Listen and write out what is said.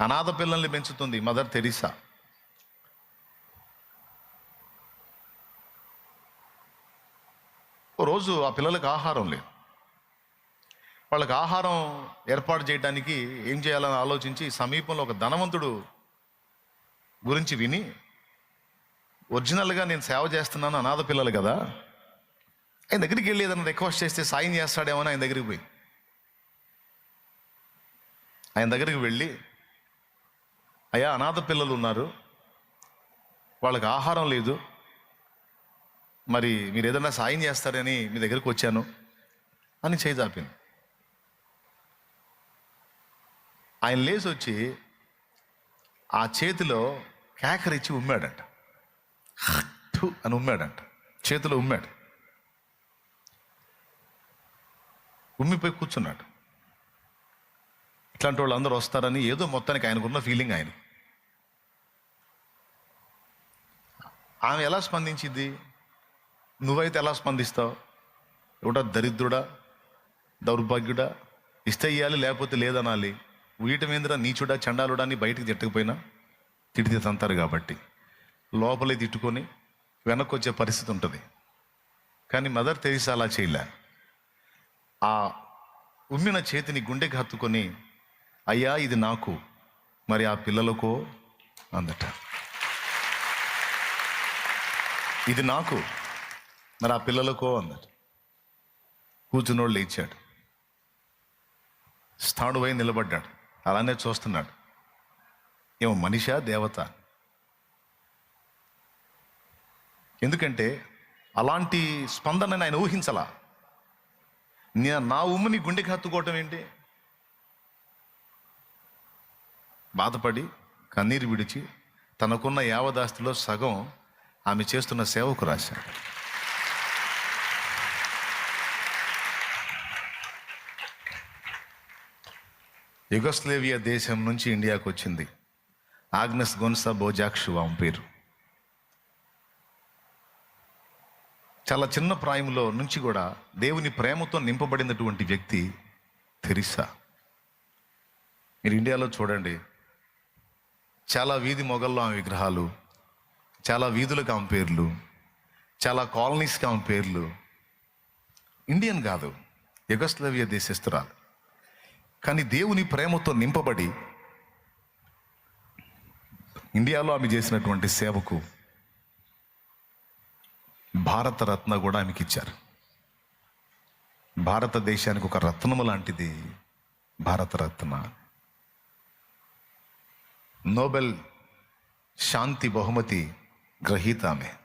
అనాథ పిల్లల్ని పెంచుతుంది మదర్ తెరిసా. ఓ రోజు ఆ పిల్లలకు ఆహారం లేదు. వాళ్ళకి ఆహారం ఏర్పాటు చేయడానికి ఏం చేయాలని ఆలోచించి సమీపంలో ఒక ధనవంతుడు గురించి విని ఒరిజినల్గా నేను సేవ చేస్తున్నాను అనాథ పిల్లలు కదా. ఆయన దగ్గరికి వెళ్ళి ఏదైనా రిక్వెస్ట్ చేస్తే సాయం చేస్తాడేమో అని ఆయన దగ్గరికి పోయి. ఆయన దగ్గరికి వెళ్ళి అయ్యా అనాథ పిల్లలు ఉన్నారు. వాళ్ళకి ఆహారం లేదు. మరి మీరు ఏదైనా సాయం చేస్తారని మీ దగ్గరికి వచ్చాను అని చేయి చాపింది ఆయన లేచి వచ్చి ఆ చేతిలో కేకరిచ్చి ఉమ్మాడంట. థు అని ఉమ్మాడంట. చేతిలో ఉమ్మాడు. ఉమ్మిపోయి కూర్చున్నాడు. ఇట్లాంటి వాళ్ళు అందరూ వస్తారని ఏదో మొత్తానికి ఆయనకున్న ఫీలింగ్ ఆయన. ఆమె ఎలా స్పందించింది? నువ్వైతే ఎలా స్పందిస్తావు? ఎవడా దరిద్రుడా దౌర్భాగ్యుడా ఇస్తే ఇయ్యాలి లేకపోతే లేదనాలి. వీటి మీద నీచుడా చండాలుడా అని బయటికి తిట్టకపోయినా తిడితే తంతారు కాబట్టి. లోపలే తిట్టుకొని వెనక్కి వచ్చే పరిస్థితి ఉంటుంది. కానీ మదర్ తెరీసా అలా చేయలే. ఆ ఉమ్మిన చేతిని గుండెకి హత్తుకొని అయ్యా ఇది నాకు. మరి ఆ పిల్లలకో? అందట. ఇది నాకు. మరి ఆ పిల్లలకో? అందట. కూర్చున్నోళ్ళు లేచాడు. స్థాడు పోయి నిలబడ్డాడు. అలానే చూస్తున్నాడు. ఏమో మనిషా దేవత? ఎందుకంటే అలాంటి స్పందనని ఆయన ఊహించలా. నా ఉమ్ముని గుండెకి హత్తుకోవటం ఏంటి? బాధపడి కన్నీరు విడిచి తనకున్న యావదాస్తిలో సగం ఆమె చేస్తున్న సేవకు రాశారు. యుగస్లేవియా దేశం నుంచి ఇండియాకు వచ్చింది. ఆగ్నస్ గొన్సా బోజాక్షు ఆమె పేరు. చాలా చిన్న ప్రాయంలో నుంచి కూడా దేవుని ప్రేమతో నింపబడినటువంటి వ్యక్తి తెరిసా. మీరు ఇండియాలో చూడండి చాలా వీధి మొగల్లో ఆమె విగ్రహాలు చాలా వీధులకు ఆమె పేర్లు చాలా కాలనీస్కి ఆమె పేర్లు. ఇండియన్ కాదు యుగస్లవియ దేశస్తురాలు కానీ దేవుని ప్రేమతో నింపబడి ఇండియాలో ఆమె చేసినటువంటి సేవకు భారతరత్న కూడా ఆమెకి ఇచ్చారు. భారతదేశానికి ఒక రత్నము లాంటిది భారతరత్న. नोबेल शांति बहुमति ग्रहीता में।